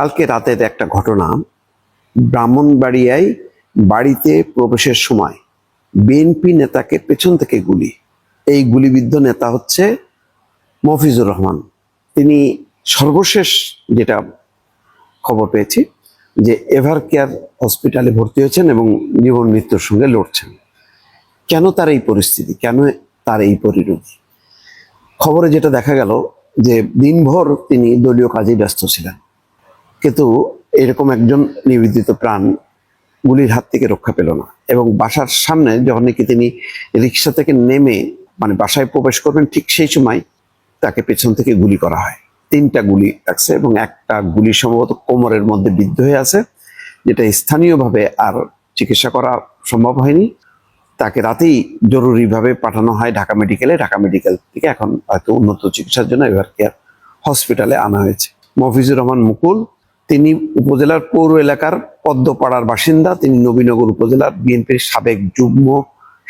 কালকে রাতের একটা ঘটনা ব্রাহ্মণবাড়িয়ায় বাড়িতে প্রবেশের সময় বিএনপি নেতাকে পেছন থেকে গুলি। এই গুলিবিদ্ধ নেতা হচ্ছে মফিজুর রহমান। তিনি সর্বশেষ যেটা খবর পেয়েছি যে এভার কেয়ার হসপিটালে ভর্তি হয়েছেন এবং জীবন মৃত্যুর সঙ্গে লড়ছেন। কেন তার এই পরিস্থিতি? কেন তার এই পরিণতি? খবরে যেটা দেখা গেল যে দিনভর তিনি দলীয় কাজে ব্যস্ত ছিলেন। কিন্তু এরকম একজন নিবেদিত প্রাণ গুলির হাত থেকে রক্ষা পেল না। এবং বাসার সামনে যখন নাকি তিনি রিক্সা থেকে নেমে মানে বাসায় প্রবেশ করবেন, ঠিক সেই সময় তাকে পেছন থেকে গুলি করা হয়। তিনটা গুলি লাগছে এবং একটা গুলি সম্ভবত কোমরের মধ্যে বিদ্ধ হয়ে আছে, যেটা স্থানীয়ভাবে আর চিকিৎসা করা সম্ভব হয়নি। তাকে রাতেই জরুরিভাবে পাঠানো হয় ঢাকা মেডিকেলে। ঢাকা মেডিকেল থেকে এখন হয়তো উন্নত চিকিৎসার জন্য এবার কেয়ার হসপিটালে আনা হয়েছে। মফিজুর রহমান মুকুল তিনি উপজেলার পৌর এলাকার পদ্মপাড়ার বাসিন্দা, তিনি নবীনগর উপজেলার বিএনপির সাবেক যুগ্ম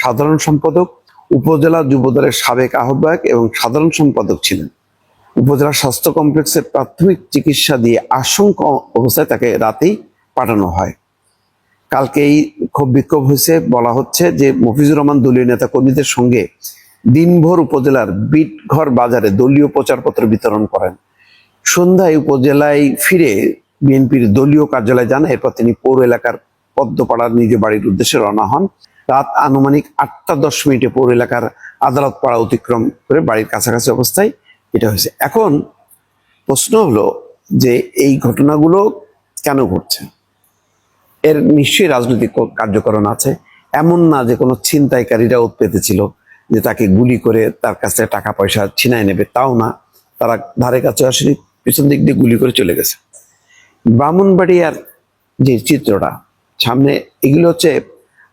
সাধারণ সম্পাদক, উপজেলা যুবদলের সাবেক আহ্বায়ক এবং সাধারণ সম্পাদক ছিলেন। উপজেলা স্বাস্থ্য কমপ্লেক্সের প্রাথমিক চিকিৎসা দিয়ে আশঙ্কা অবস্থায় তাকে রাতেই পাঠানো হয়। কালকে এই ক্ষোভ বিক্ষোভ হয়েছে, বলা হচ্ছে যে মফিজুর রহমান দলীয় নেতা কর্মীদের সঙ্গে দিনভর উপজেলার বিটঘর বাজারে দলীয় প্রচারপত্র বিতরণ করেন। সন্ধ্যায় উপজেলায় ফিরে বিএনপির দলীয় কার্যালয়ে যান, এরপর তিনি পৌর এলাকার পদ্মপাড়ার নিজ বাড়ির উদ্দেশ্যে রওনা হন। রাত আনুমানিক আটটা দশ মিনিটে পৌর এলাকার আদালত পাড়া অতিক্রম করে বাড়ির কাছাকাছি অবস্থায় এটা হয়েছে। এখন প্রশ্ন হলো যে এই ঘটনাগুলো কেন ঘটছে? এর নিশ্চয়ই রাজনৈতিক কার্যকরণ আছে। এমন না যে কোনো ছিনতাইকারীরা উৎপেতে ছিল যে তাকে গুলি করে তার কাছ থেকে টাকা পয়সা ছিনায় নেবে, তাও না। তারা ধারে কাছে আসেনি, পিছন দিক দিয়ে গুলি করে চলে গেছে। ব্রাহ্মণবাড়িয়ার যে চিত্রটা, সামনে এগুলো হচ্ছে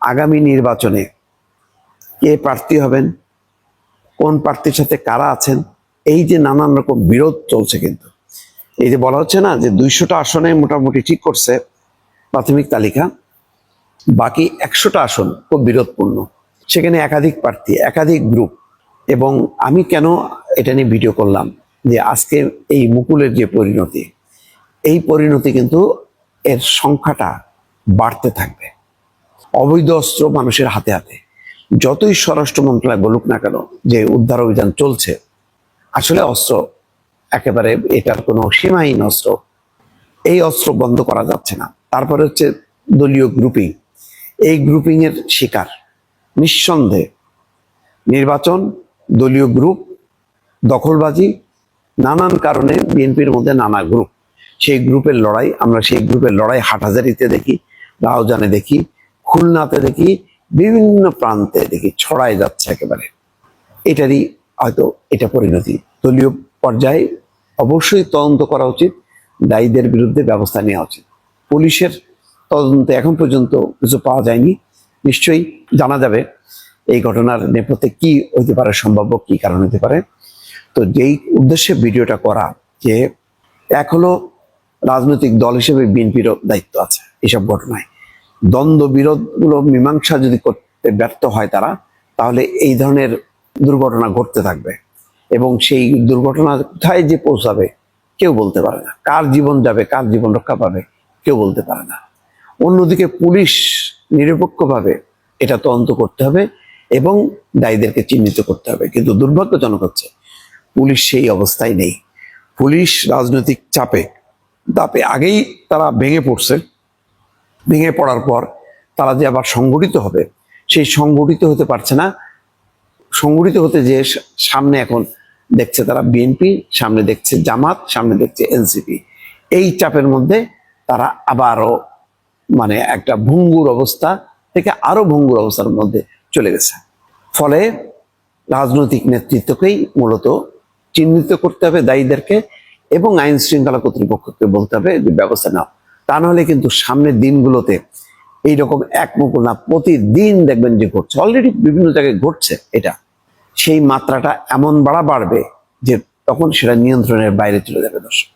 আগামী নির্বাচনে কে প্রার্থী হবেন, কোন প্রার্থীর সাথে কারা আছেন, এই যে নানান রকম বিরোধ চলছে কিন্তু। এই যে বলা হচ্ছে না যে দুইশোটা আসনে মোটামুটি ঠিক করছে প্রাথমিক তালিকা, বাকি একশোটা আসন খুব বিরোধপূর্ণ। সেখানে একাধিক প্রার্থী, একাধিক গ্রুপ। এবং আমি কেন এটা নিয়ে ভিডিও করলাম যে আজকে এই মুকুলের যে পরিণতি পরিণতি কিন্তু এর সংখ্যাটা বাড়তে থাকবে। অবৈধ অস্ত্র মানুষের হাতে হাতে। যতই স্বরাষ্ট্র মন্ত্রণালয় বলুক না কেন, যে উদ্ধার অভিযান চলছে, আসলে অস্ত্র একেবারে এটার কোনো সীমাহীন অস্ত্র। এই অস্ত্র বন্ধ করা যাচ্ছে না। তারপরে হচ্ছে দলীয় গ্রুপিং এই গ্রুপিং এর শিকার। নিঃসন্দেহে নির্বাচন, দলীয় গ্রুপ দখলবাজি, নানান কারণে বিএনপির মধ্যে নানা গ্রুপ সেই গ্রুপের লড়াই, আমরা সেই গ্রুপের লড়াই হাটহাজারিতে দেখি রাউজানে দেখি, খুলনাতে দেখি, বিভিন্ন প্রান্তে দেখি, ছড়ায় যাচ্ছে একেবারে। এটারই হয়তো এটা পরিণতি। দলীয় পর্যায়ে অবশ্যই তদন্ত করা উচিত, দায়ীদের বিরুদ্ধে ব্যবস্থা নেওয়া উচিত। পুলিশের তদন্তে এখন পর্যন্ত কিছু পাওয়া যায়নি। নিশ্চয়ই জানা যাবে এই ঘটনার নেপথ্যে কি হতে পারে, সম্ভাব্য কি কারণ হতে পারে। তো যেই উদ্দেশ্যে ভিডিওটা করা যে এক হলো রাজনৈতিক দল হিসেবে বিএনপিরও দায়িত্ব আছে এসব ঘটনায়। দ্বন্দ্ব বিরোধগুলো মীমাংসা যদি করতে ব্যর্থ হয় তারা, তাহলে এই ধরনের দুর্ঘটনা ঘটতে থাকবে। এবং সেই দুর্ঘটনা কোথায় যে পৌঁছাবে, কেউ বলতে পারে না। কার জীবন যাবে, কার জীবন রক্ষা পাবে, কেউ বলতে পারে না। অন্যদিকে পুলিশ নিরপেক্ষভাবে এটা তদন্ত করতে হবে এবং দায়ীদেরকে চিহ্নিত করতে হবে। কিন্তু দুর্ভাগ্যজনক হচ্ছে, পুলিশ সেই অবস্থায় নেই। পুলিশ রাজনৈতিক চাপে দাপে আগেই তারা ভেঙে পড়ছে। ভেঙে পড়ার পর তারা যে আবার সংগঠিত হবে, সেই সংগঠিত হতে পারছে না। সংগঠিত হতে যে সামনে এখন দেখছে তারা বিএনপি, সামনে দেখছে জামাত, সামনে দেখছে এনসিপি। এই চাপের মধ্যে তারা আবারও মানে একটা ভঙ্গুর অবস্থা থেকে আরও ভঙ্গুর অবস্থার মধ্যে চলে গেছে। ফলে রাজনৈতিক নেতৃত্বকেই মূলত চিহ্নিত করতে হবে দায়ীদেরকে। এবং আইন শৃঙ্খলা কর্তৃপক্ষকে বলতে হবে যে, ব্যবস্থা নাও। তা নাহলে কিন্তু সামনের দিনগুলোতে এইরকম এক মুকুল না, প্রতিদিন দেখবেন যে ঘটছে। অলরেডি বিভিন্ন জায়গায় ঘটছে এটা। সেই মাত্রাটা এমন বাড়া বাড়বে যে তখন সেটা নিয়ন্ত্রণের বাইরে চলে যাবে দর্শক।